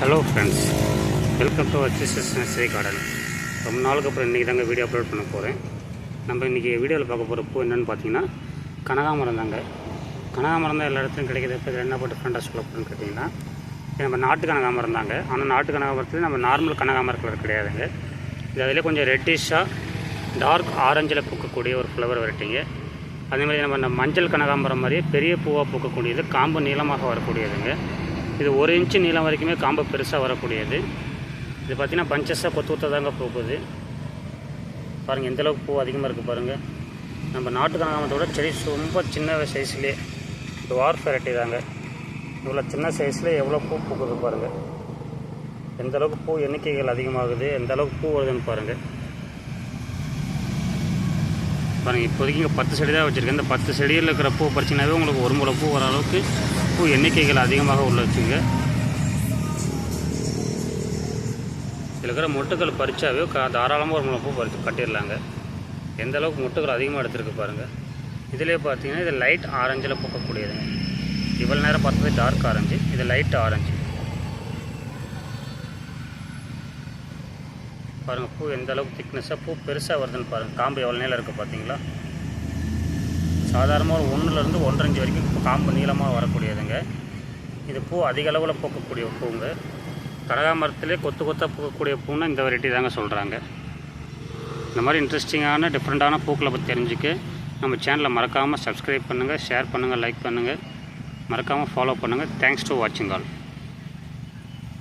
Hello friends welcome to HSS nursery garden ரொம்ப நாளுக்கு அப்புறம் இன்றைக்கி தாங்க வீடியோ அப்லோட் பண்ண போகிறேன் நம்ம இன்றைக்கி வீடியோவில் பார்க்க போகிற பூ என்னென்னு பார்த்தீங்கன்னா கனகாமரம் தாங்க. கனகாமரம் தான் எல்லா இடத்துலையும் கிடைக்கிது. இப்போ என்ன போட்டு ஃப்ரெண்டாக சொல்ல போகிறேன்னு கேட்டிங்கன்னா நம்ம நாட்டு கனகாமரம் தாங்க. ஆனால் நாட்டு கனகாமரத்தில் நம்ம நார்மல் கனகாமரம் கலர் கிடையாதுங்க. இது அதிலே கொஞ்சம் ரெட்டிஷாக டார்க் ஆரஞ்சில் பூக்கக்கூடிய ஒரு ஃப்ளவர் வெரைட்டிங்க. அதேமாதிரி நம்ம இந்த மஞ்சள் கனகாம்பரம் மாதிரியே பெரிய பூவாக பூக்கக்கூடியது காம்பு நீளமாக வரக்கூடியதுங்க. இது ஒரு இன்ச்சு நீளம் வரைக்குமே காம்பு பெருசாக வரக்கூடியது. இது பார்த்திங்கன்னா பஞ்சஸாக கொத்து கொத்த தாங்க போகுது. பாருங்கள் எந்தளவுக்கு பூ அதிகமாக இருக்குது பாருங்கள் நம்ம நாட்டு கனகாமரத்தோட செடி ரொம்ப சின்ன சைஸ்லேயே டுவார்ஃப் வெரைட்டி தாங்க. இவ்வளோ சின்ன சைஸில் எவ்வளோ பூ பூக்குது பாருங்கள் எந்த அளவுக்கு பூ எண்ணிக்கைகள் அதிகமாகுது எந்த அளவுக்கு பூ வருதுன்னு பாருங்கள் பாருங்கள் இப்போதைக்கு இங்கே பத்து செடி தான் வச்சுருக்கேன். இந்த பத்து செடியில் இருக்கிற பூ பறிச்சிங்கனாவே உங்களுக்கு ஒரு முளை பூ வர அளவுக்கு பூ எண்ணிக்கைகள் அதிகமாக உள்ள வச்சுங்க. இதில் இருக்கிற மொட்டுக்கள் பறிச்சாவே கா தாராளமாக ஒரு முளை பூ பறித்து கட்டிடலாங்க. எந்த அளவுக்கு மொட்டுக்கள் அதிகமாக எடுத்துருக்கு பாருங்கள் இதிலே பார்த்தீங்கன்னா இது லைட் ஆரஞ்சில் பூக்கக்கூடியதுங்க. இவ்வளோ நேரம் பார்த்தது டார்க் ஆரஞ்சு இது லைட் ஆரஞ்சு பாருங்கள் பூ எந்த அளவுக்கு திக்னஸாக பூ பெருசாக வருதுன்னு பாருங்கள் காம்பு எவ்வளோ நேரம் இருக்குது பார்த்தீங்களா சாதாரணமாக ஒரு ஒன்றுலேருந்து ஒன்றரை வரைக்கும் காம்பு நீளமாக வரக்கூடியதுங்க. இது பூ அதிக அளவில் பூக்கக்கூடிய பூங்க. கனகாமரத்திலே கொத்து கொத்தாக பூக்கக்கூடிய பூன்னா இந்த வெரைட்டி தாங்க சொல்கிறாங்க இந்த மாதிரி இன்ட்ரெஸ்டிங்கான டிஃப்ரெண்ட்டான பூக்களை பற்றி தெரிஞ்சுக்க நம்ம சேனலை மறக்காமல் சப்ஸ்கிரைப் பண்ணுங்கள் ஷேர் பண்ணுங்கள் லைக் பண்ணுங்கள் மறக்காமல் ஃபாலோ பண்ணுங்கள் தேங்க்ஸ் டு வாட்சிங் ஆல்